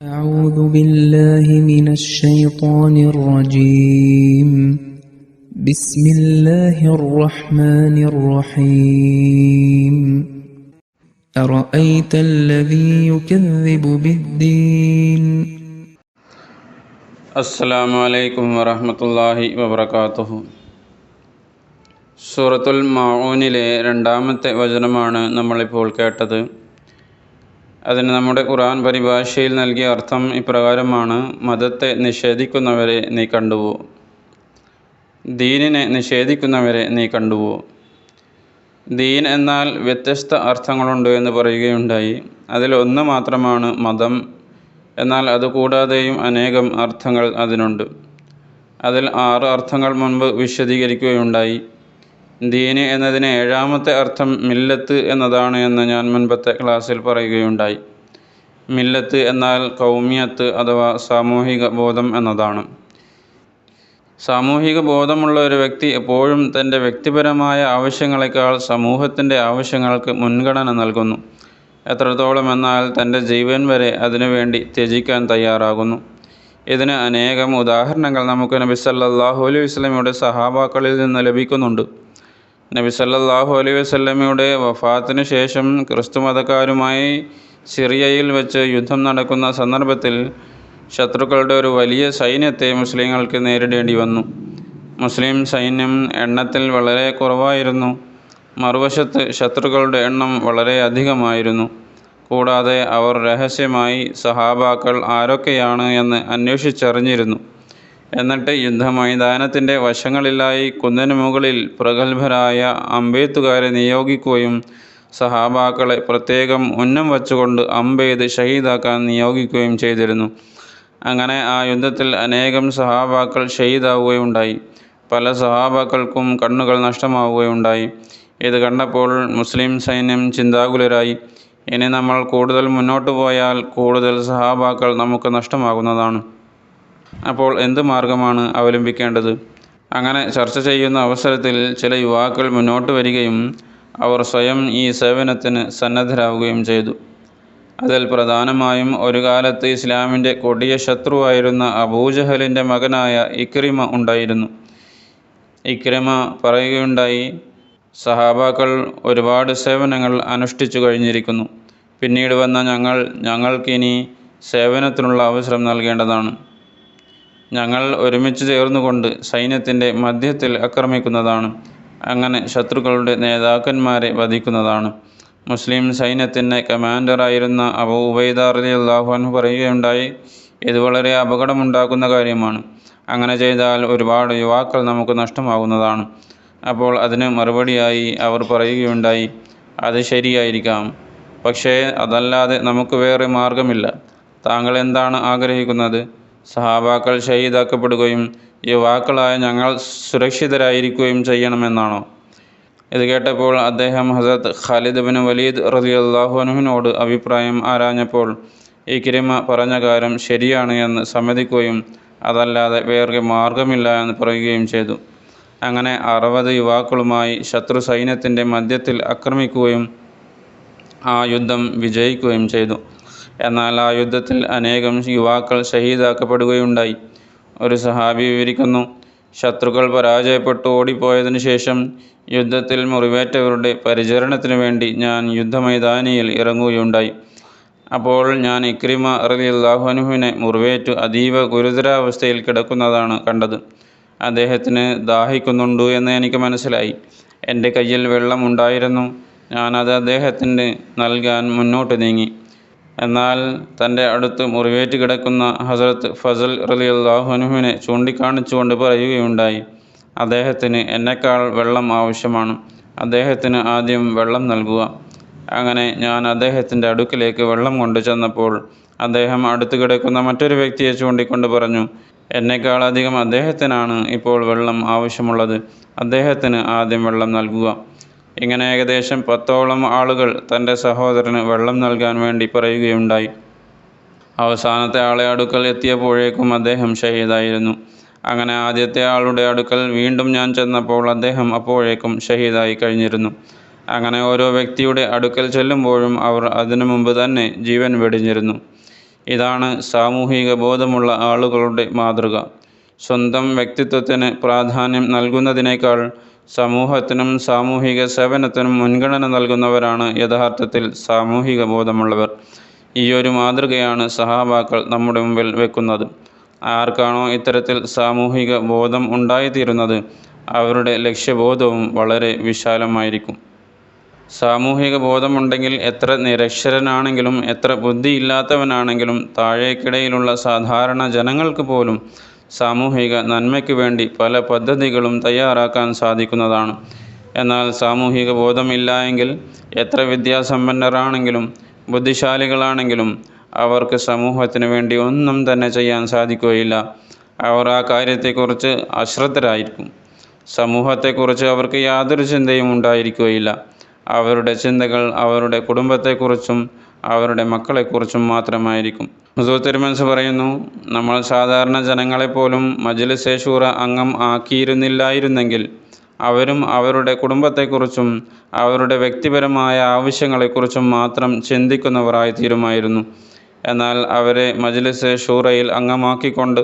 أعوذ بالله من الشيطان الرجيم بسم الله الرحمن الرحيم أرأيت الذي يكذب بالدين അസ്സലാമു അലൈക്കും വറഹ്മത്തുള്ളാഹി വബറകാതുഹു സൂറത്തുൽ മാഊനിലെ രണ്ടാമത്തെ വചനമാണ് നമ്മളിപ്പോൾ കേട്ടത് അതിന് നമ്മുടെ ഖുർആൻ പരിഭാഷയിൽ നൽകിയ അർത്ഥം ഇപ്രകാരമാണ് മതത്തെ നിഷേധിക്കുന്നവരെ നീ കണ്ടുവോ? ദീനിനെ നിഷേധിക്കുന്നവരെ നീ കണ്ടുവോ? ദീൻ എന്നാൽ വ്യത്യസ്ത അർത്ഥങ്ങളുണ്ട് എന്ന് പറയുകയുണ്ടായി. അതിൽ ഒന്ന് മാത്രമാണ് മതം എന്നാൽ അതുകൂടാതെയും അനേകം അർത്ഥങ്ങൾ അതിനുണ്ട്. അതിൽ ആറ് അർത്ഥങ്ങൾ മുൻപ് വിശദീകരിക്കുകയുണ്ടായി. ദീന് എന്നതിന് ഏഴാമത്തെ അർത്ഥം മില്ലത്ത് എന്നതാണ് എന്ന് ഞാൻ മുൻപത്തെ ക്ലാസ്സിൽ പറയുകയുണ്ടായി. മില്ലത്ത് എന്നാൽ കൗമിയത്ത് അഥവാ സാമൂഹിക ബോധം എന്നതാണ്. സാമൂഹിക ബോധമുള്ള ഒരു വ്യക്തി എപ്പോഴും തന്റെ വ്യക്തിപരമായ ആവശ്യങ്ങളെക്കാൾ സമൂഹത്തിന്റെ ആവശ്യങ്ങൾക്ക് മുൻഗണന നൽകുന്നു. എത്രത്തോളം എന്നാൽ തന്റെ ജീവൻ വരെ അതിനുവേണ്ടി ത്യജിക്കാൻ തയ്യാറാകുന്നു. ഇതിന് അനേകം ഉദാഹരണങ്ങൾ നമുക്ക് നബി സല്ലല്ലാഹു അലൈഹി വസല്ലമയുടെ സഹാബാക്കളിൽ നിന്ന് ലഭിക്കുന്നുണ്ട്. നബി സല്ലാഹു അലൈ വസല്ലമയുടെ വഫാത്തിന് ശേഷം ക്രിസ്തു മതക്കാരുമായി സിറിയയിൽ വെച്ച് യുദ്ധം നടക്കുന്ന സന്ദർഭത്തിൽ ശത്രുക്കളുടെ ഒരു വലിയ സൈന്യത്തെ മുസ്ലിങ്ങൾക്ക് നേരിടേണ്ടി വന്നു. മുസ്ലിം സൈന്യം എണ്ണത്തിൽ വളരെ കുറവായിരുന്നു. മറുവശത്ത് ശത്രുക്കളുടെ എണ്ണം വളരെ അധികമായിരുന്നു. കൂടാതെ അവർ രഹസ്യമായി സഹാബാക്കൾ ആരൊക്കെയാണ് എന്ന് അന്വേഷിച്ചറിഞ്ഞിരുന്നു. എന്നിട്ട് യുദ്ധമൈതാനത്തിന്റെ വശങ്ങളിലായി കുന്നിന് മുകളിൽ പ്രഗത്ഭരായ അമ്പെയ്ത്തുകാരെ നിയോഗിക്കുകയും സഹാബാക്കളെ പ്രത്യേകം ഉന്നം വച്ചുകൊണ്ട് അമ്പെയ്ത് ഷഹീദാക്കാൻ നിയോഗിക്കുകയും ചെയ്തിരുന്നു. അങ്ങനെ ആ യുദ്ധത്തിൽ അനേകം സഹാബാക്കൾ ഷഹീദാവുകയുണ്ടായി. പല സഹാബാക്കൾക്കും കണ്ണുകൾ നഷ്ടമാവുകയുണ്ടായി. ഇത് കണ്ടപ്പോൾ മുസ്ലിം സൈന്യം ചിന്താകുലരായി. ഇനി നമ്മൾ കൂടുതൽ മുന്നോട്ട് പോയാൽ കൂടുതൽ സഹാബാക്കൾ നമുക്ക് നഷ്ടമാകുന്നതാണ്. അപ്പോൾ എന്ത് മാർഗമാണ് അവലംബിക്കേണ്ടത്? അങ്ങനെ ചർച്ച ചെയ്യുന്ന അവസരത്തിൽ ചില യുവാക്കൾ മുന്നോട്ട് വരികയും അവർ സ്വയം ഈ സേവനത്തിന് സന്നദ്ധരാകുകയും ചെയ്തു. അതിൽ പ്രധാനമായും ഒരു കാലത്ത് ഇസ്ലാമിന്റെ കൊടിയ ശത്രുവായിരുന്ന അബൂജഹലിന്റെ മകനായ ഇക്രിമ ഉണ്ടായിരുന്നു. ഇക്രിമ പറയുകയുണ്ടായി സഹാബാക്കൾ ഒരുപാട് സേവനങ്ങൾ അനുഷ്ഠിച്ചു കഴിഞ്ഞിരിക്കുന്നു. പിന്നീട് വന്ന ഞങ്ങൾ ഞങ്ങൾക്കിനി സേവനത്തിനുള്ള അവസരം നൽകേണ്ടതാണ്. ഞങ്ങൾ ഒരുമിച്ച് ചേർന്നുകൊണ്ട് സൈന്യത്തിന്റെ മധ്യത്തിൽ ആക്രമിക്കുന്നതാണ്. അങ്ങനെ ശത്രുക്കളുടെ നേതാക്കന്മാരെ വധിക്കുന്നതാണ്. മുസ്ലിം സൈന്യത്തിന്റെ കമാൻഡറായിരുന്ന അബു ഉബൈദ അലി അള്ളാഹുഅൻ പറയുകയുണ്ടായി ഇത് വളരെ അപകടമുണ്ടാക്കുന്ന കാര്യമാണ്. അങ്ങനെ ചെയ്താൽ ഒരുപാട് യുവാക്കൾ നമുക്ക് നഷ്ടമാകുന്നതാണ്. അപ്പോൾ അതിന് മറുപടിയായി അവർ പറയുകയുണ്ടായി അത് ശരിയായിരിക്കാം. പക്ഷേ അതല്ലാതെ നമുക്ക് വേറെ മാർഗമില്ല. താങ്കൾ എന്താണ് ആഗ്രഹിക്കുന്നത്? സഹാബാക്കൾ ഷഹീദാക്കപ്പെടുകയും യുവാക്കളായ ഞങ്ങൾ സുരക്ഷിതരായിരിക്കുകയും ചെയ്യണമെന്നാണോ? ഇത് കേട്ടപ്പോൾ അദ്ദേഹം ഹസത്ത് ഖാലിദ് ബിൻ വലീദ് റതി അള്ളാഹുനുവിനോട് അഭിപ്രായം ആരാഞ്ഞപ്പോൾ ഈ കിരിമ പറഞ്ഞ കാര്യം ശരിയാണ് എന്ന് സമ്മതിക്കുകയും അതല്ലാതെ വേറെ മാർഗമില്ല എന്ന് പറയുകയും ചെയ്തു. അങ്ങനെ അറുപത് യുവാക്കളുമായി ശത്രു സൈന്യത്തിന്റെ മധ്യത്തിൽ ആക്രമിക്കുകയും ആ യുദ്ധം വിജയിക്കുകയും ചെയ്തു. എന്നാൽ ആ യുദ്ധത്തിൽ അനേകം യുവാക്കൾ ഷഹീദാക്കപ്പെടുകയുണ്ടായി. ഒരു സഹാബി വിവരിക്കുന്നു ശത്രുക്കൾ പരാജയപ്പെട്ടു ഓടിപ്പോയതിനു ശേഷം യുദ്ധത്തിൽ മുറിവേറ്റവരുടെ പരിചരണത്തിനു വേണ്ടി ഞാൻ യുദ്ധമൈതാനിയിൽ ഇറങ്ങുകയുണ്ടായി. അപ്പോൾ ഞാൻ ഇക്രിമ റലി അള്ളാഹുനുവിനെ മുറിവേറ്റു അതീവ ഗുരുതരാവസ്ഥയിൽ കിടക്കുന്നതാണ് കണ്ടത്. അദ്ദേഹത്തിന് ദാഹിക്കുന്നുണ്ട് എന്ന് എനിക്ക് മനസ്സിലായി. എന്റെ കയ്യിൽ വെള്ളമുണ്ടായിരുന്നു. ഞാനത് അദ്ദേഹത്തിന് നൽകാൻ മുന്നോട്ട് നീങ്ങി. എന്നാൽ തന്റെ അടുത്ത് മുറിവേറ്റ് കിടക്കുന്ന ഹസരത്ത് ഫസൽ റലി അള്ളാഹുനുവിനെ ചൂണ്ടിക്കാണിച്ചുകൊണ്ട് പറയുകയുണ്ടായി അദ്ദേഹത്തിന് എന്നെക്കാൾ വെള്ളം ആവശ്യമാണ്. അദ്ദേഹത്തിന് ആദ്യം വെള്ളം നൽകുക. അങ്ങനെ ഞാൻ അദ്ദേഹത്തിന്റെ അടുക്കിലേക്ക് വെള്ളം കൊണ്ടു ചെന്നപ്പോൾ അദ്ദേഹം അടുത്ത് കിടക്കുന്ന മറ്റൊരു വ്യക്തിയെ ചൂണ്ടിക്കൊണ്ട് പറഞ്ഞു എന്നെക്കാൾ അധികം അദ്ദേഹത്തിനാണ് ഇപ്പോൾ വെള്ളം ആവശ്യമുള്ളത്. അദ്ദേഹത്തിന് ആദ്യം വെള്ളം നൽകുക. ഇങ്ങനെ ഏകദേശം പത്തോളം ആളുകൾ തന്റെ സഹോദരന് വെള്ളം നൽകാൻ വേണ്ടി പറയുകയുണ്ടായി. അവസാനത്തെ ആളെ അടുക്കൽ എത്തിയപ്പോഴേക്കും അദ്ദേഹം ഷഹീദായിരുന്നു. അങ്ങനെ ആദ്യത്തെ ആളുടെ അടുക്കൽ വീണ്ടും ഞാൻ ചെന്നപ്പോൾ അദ്ദേഹം അപ്പോഴേക്കും ഷഹീദായി കഴിഞ്ഞിരുന്നു. അങ്ങനെ ഓരോ വ്യക്തിയുടെ അടുക്കൽ ചെല്ലുമ്പോഴും അവർ അതിനു മുമ്പ് തന്നെ ജീവൻ വെടിഞ്ഞിരുന്നു. ഇതാണ് സാമൂഹിക ബോധമുള്ള ആളുകളുടെ മാതൃക. സ്വന്തം വ്യക്തിത്വത്തിന് പ്രാധാന്യം നൽകുന്നതിനേക്കാൾ സമൂഹത്തിനും സാമൂഹിക സേവനത്തിനും മുൻഗണന നൽകുന്നവരാണ് യഥാർത്ഥത്തിൽ സാമൂഹിക ബോധമുള്ളവർ. ഈ ഒരു മാതൃകയാണ് സഹാബാക്കൾ നമ്മുടെ മുമ്പിൽ വെക്കുന്നത്. ആർക്കാണോ ഇത്തരത്തിൽ സാമൂഹിക ബോധം ഉണ്ടായിത്തീരുന്നത് അവരുടെ ലക്ഷ്യബോധവും വളരെ വിശാലമായിരിക്കും. സാമൂഹിക ബോധമുണ്ടെങ്കിൽ എത്ര നിരക്ഷരനാണെങ്കിലും എത്ര ബുദ്ധിയില്ലാത്തവനാണെങ്കിലും താഴേക്കിടയിലുള്ള സാധാരണ ജനങ്ങൾക്ക് പോലും സാമൂഹിക നന്മയ്ക്ക് വേണ്ടി പല പദ്ധതികളും തയ്യാറാക്കാൻ സാധിക്കുന്നതാണ്. എന്നാൽ സാമൂഹിക ബോധമില്ല എങ്കിൽ എത്ര വിദ്യാസമ്പന്നരാണെങ്കിലും ബുദ്ധിശാലികളാണെങ്കിലും അവർക്ക് സമൂഹത്തിന് വേണ്ടി ഒന്നും തന്നെ ചെയ്യാൻ സാധിക്കുകയില്ല. അവർ ആ കാര്യത്തെക്കുറിച്ച് അശ്രദ്ധരായിരിക്കും. സമൂഹത്തെക്കുറിച്ച് അവർക്ക് യാതൊരു ചിന്തയും ഉണ്ടായിരിക്കുകയില്ല. അവരുടെ ചിന്തകൾ അവരുടെ കുടുംബത്തെക്കുറിച്ചും അവരുടെ മക്കളെക്കുറിച്ചും മാത്രമായിരിക്കും. ഹുസൂർ തിരുമൻസ് പറയുന്നു നമ്മൾ സാധാരണ ജനങ്ങളെപ്പോലും മജ്ലിസെ അംഗം ആക്കിയിരുന്നില്ലായിരുന്നെങ്കിൽ അവരും അവരുടെ കുടുംബത്തെക്കുറിച്ചും അവരുടെ വ്യക്തിപരമായ ആവശ്യങ്ങളെക്കുറിച്ചും മാത്രം ചിന്തിക്കുന്നവരായി തീരുമായിരുന്നു. എന്നാൽ അവരെ മജ്ലിസ് ഷൂറയിൽ അംഗമാക്കിക്കൊണ്ട്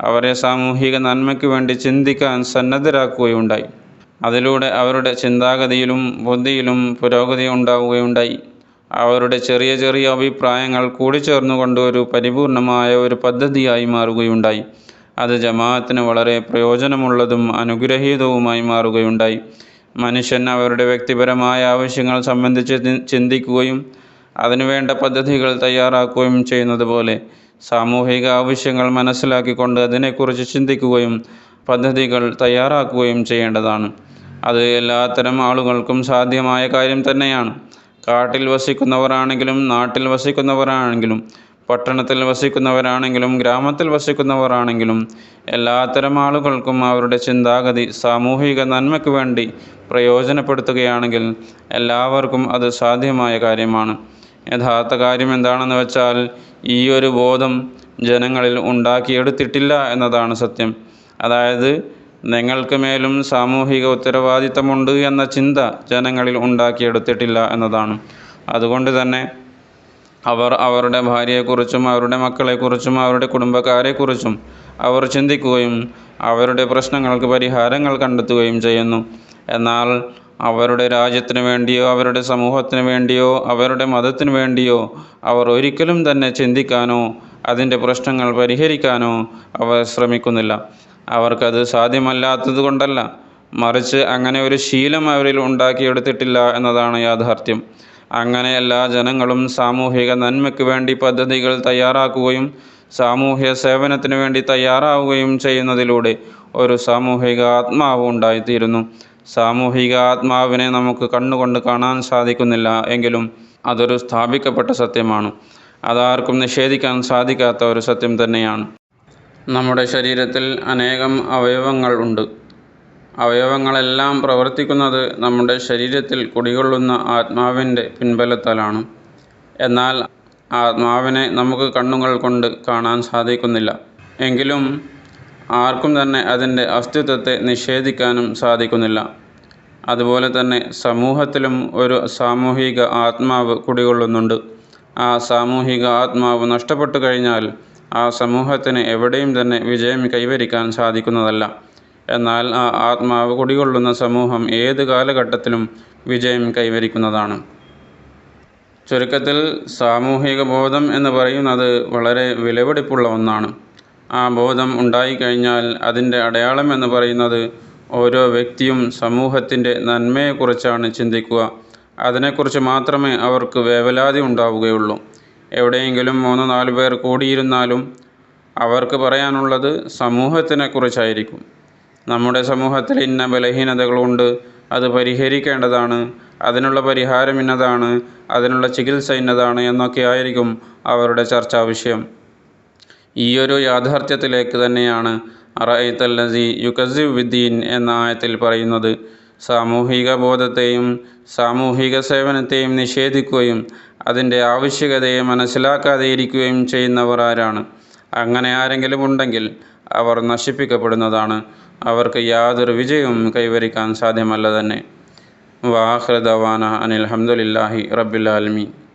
അവരെ സാമൂഹിക നന്മയ്ക്ക് വേണ്ടി ചിന്തിക്കാൻ സന്നദ്ധരാക്കുകയുണ്ടായി. അതിലൂടെ അവരുടെ ചിന്താഗതിയിലും ബുദ്ധിയിലും പുരോഗതി ഉണ്ടാവുകയുണ്ടായി. അവരുടെ ചെറിയ ചെറിയ അഭിപ്രായങ്ങൾ കൂടിച്ചേർന്നുകൊണ്ട് ഒരു പരിപൂർണമായ ഒരു പദ്ധതിയായി മാറുകയുണ്ടായി. അത് ജമാഅത്തിന് വളരെ പ്രയോജനമുള്ളതും അനുഗ്രഹീതവുമായി മാറുകയുണ്ടായി. മനുഷ്യൻ അവരുടെ വ്യക്തിപരമായ ആവശ്യങ്ങൾ സംബന്ധിച്ച് ചിന്തിക്കുകയും അതിനുവേണ്ട പദ്ധതികൾ തയ്യാറാക്കുകയും ചെയ്യുന്നത് പോലെ സാമൂഹിക ആവശ്യങ്ങൾ മനസ്സിലാക്കിക്കൊണ്ട് അതിനെക്കുറിച്ച് ചിന്തിക്കുകയും പദ്ധതികൾ തയ്യാറാക്കുകയും ചെയ്യേണ്ടതാണ്. അത് എല്ലാത്തരം ആളുകൾക്കും സാധ്യമായ കാര്യം തന്നെയാണ്. കാട്ടിൽ വസിക്കുന്നവരാണെങ്കിലും നാട്ടിൽ വസിക്കുന്നവരാണെങ്കിലും പട്ടണത്തിൽ വസിക്കുന്നവരാണെങ്കിലും ഗ്രാമത്തിൽ വസിക്കുന്നവരാണെങ്കിലും എല്ലാത്തരം ആളുകൾക്കും അവരുടെ ചിന്താഗതി സാമൂഹിക നന്മയ്ക്ക് വേണ്ടി പ്രയോജനപ്പെടുത്തുകയാണെങ്കിൽ എല്ലാവർക്കും അത് സാധ്യമായ കാര്യമാണ്. യഥാർത്ഥ കാര്യം എന്താണെന്ന് വെച്ചാൽ ഈ ഒരു ബോധം ജനങ്ങളിൽ ഉണ്ടാക്കിയെടുത്തിട്ടില്ല എന്നതാണ് സത്യം. അതായത് നിങ്ങൾക്ക് മേലും സാമൂഹിക ഉത്തരവാദിത്തമുണ്ട് എന്ന ചിന്ത ജനങ്ങളിൽ ഉണ്ടാക്കിയെടുത്തിട്ടില്ല എന്നതാണ്. അതുകൊണ്ട് തന്നെ അവർ അവരുടെ ഭാര്യയെക്കുറിച്ചും അവരുടെ മക്കളെക്കുറിച്ചും അവരുടെ കുടുംബക്കാരെക്കുറിച്ചും അവർ ചിന്തിക്കുകയും അവരുടെ പ്രശ്നങ്ങൾക്ക് പരിഹാരങ്ങൾ കണ്ടെത്തുകയും ചെയ്യുന്നു. എന്നാൽ അവരുടെ രാജ്യത്തിന് വേണ്ടിയോ അവരുടെ സമൂഹത്തിന് വേണ്ടിയോ അവരുടെ മതത്തിന് വേണ്ടിയോ അവർ ഒരിക്കലും തന്നെ ചിന്തിക്കാനോ അതിന്റെ പ്രശ്നങ്ങൾ പരിഹരിക്കാനോ അവർ ശ്രമിക്കുന്നില്ല. അവർക്കത് സാധ്യമല്ലാത്തത് കൊണ്ടല്ല. മറിച്ച് അങ്ങനെ ഒരു ശീലം അവരിൽ ഉണ്ടാക്കിയെടുത്തിട്ടില്ല എന്നതാണ് യാഥാർത്ഥ്യം. അങ്ങനെ എല്ലാ ജനങ്ങളും സാമൂഹിക നന്മയ്ക്ക് വേണ്ടി പദ്ധതികൾ തയ്യാറാക്കുകയും സാമൂഹ്യ സേവനത്തിന് വേണ്ടി തയ്യാറാവുകയും ചെയ്യുന്നതിലൂടെ ഒരു സാമൂഹിക ആത്മാവ് ഉണ്ടായിത്തീരുന്നു. സാമൂഹിക ആത്മാവിനെ നമുക്ക് കണ്ണുകൊണ്ട് കാണാൻ സാധിക്കുന്നില്ല എങ്കിലും അതൊരു സ്ഥാപിക്കപ്പെട്ട സത്യമാണ്. അതാർക്കും നിഷേധിക്കാൻ സാധിക്കാത്ത ഒരു സത്യം തന്നെയാണ്. നമ്മുടെ ശരീരത്തിൽ അനേകം അവയവങ്ങൾ ഉണ്ട്. അവയവങ്ങളെല്ലാം പ്രവർത്തിക്കുന്നത് നമ്മുടെ ശരീരത്തിൽ കുടികൊള്ളുന്ന ആത്മാവിന്റെ പിൻബലത്താലാണ്. എന്നാൽ ആത്മാവിനെ നമുക്ക് കണ്ണുകൾ കൊണ്ട് കാണാൻ സാധിക്കുന്നില്ല. എങ്കിലും ആർക്കും തന്നെ അതിന്റെ അസ്തിത്വത്തെ നിഷേധിക്കാനും സാധിക്കുന്നില്ല. അതുപോലെ തന്നെ സമൂഹത്തിലും ഒരു സാമൂഹിക ആത്മാവ് കുടികൊള്ളുന്നുണ്ട്. ആ സാമൂഹിക ആത്മാവ് നഷ്ടപ്പെട്ടു കഴിഞ്ഞാൽ ആ സമൂഹത്തിന് എവിടെയും തന്നെ വിജയം കൈവരിക്കാൻ സാധിക്കുന്നതല്ല. എന്നാൽ ആ ആത്മാവ് കുടികൊള്ളുന്ന സമൂഹം ഏത് കാലഘട്ടത്തിലും വിജയം കൈവരിക്കുന്നതാണ്. ചുരുക്കത്തിൽ സാമൂഹിക ബോധം എന്ന് പറയുന്നത് വളരെ വിലപിടിപ്പുള്ള ഒന്നാണ്. ആ ബോധം ഉണ്ടായിക്കഴിഞ്ഞാൽ അതിന്റെ അടയാളം എന്ന് പറയുന്നത് ഓരോ വ്യക്തിയും സമൂഹത്തിന്റെ നന്മയെക്കുറിച്ചാണ് ചിന്തിക്കുക. അതിനെക്കുറിച്ച് മാത്രമേ അവർക്ക് വേവലാതി ഉണ്ടാവുകയുള്ളൂ. എവിടെയെങ്കിലും മൂന്ന് നാല് പേർ കൂടിയിരുന്നാലും അവർക്ക് പറയാനുള്ളത് സമൂഹത്തിനെക്കുറിച്ചായിരിക്കും. നമ്മുടെ സമൂഹത്തിൽ ഇന്ന ബലഹീനതകളുണ്ട് അത് പരിഹരിക്കേണ്ടതാണ് അതിനുള്ള പരിഹാരം ഇന്നതാണ് അതിനുള്ള ചികിത്സ ഇന്നതാണ് എന്നൊക്കെ ആയിരിക്കും അവരുടെ ചർച്ചാ വിഷയം. ഈ ഒരു യാഥാർത്ഥ്യത്തിലേക്ക് തന്നെയാണ് അറൈത്തല്ലസി യുക്കസിബ് വിദ്ദീൻ എന്ന ആയത്തിൽ പറയുന്നത്. സാമൂഹിക ബോധത്തെയും സാമൂഹിക സേവനത്തെയും നിഷേധിക്കുകയും അതിന്റെ ആവശ്യകതയെ മനസ്സിലാക്കാതെ ഇരിക്കുകയും ചെയ്യുന്നവർ ആരാണ്? അങ്ങനെ ആരെങ്കിലും ഉണ്ടെങ്കിൽ അവർ നശിപ്പിക്കപ്പെടുന്നതാണ്. അവർക്ക് യാതൊരു വിജയവും കൈവരിക്കാൻ സാധ്യമല്ല തന്നെ. വാഹൃദവാന അനിൽ അഹമ്മദില്ലാഹി റബ്ബിൽ ആലമീൻ.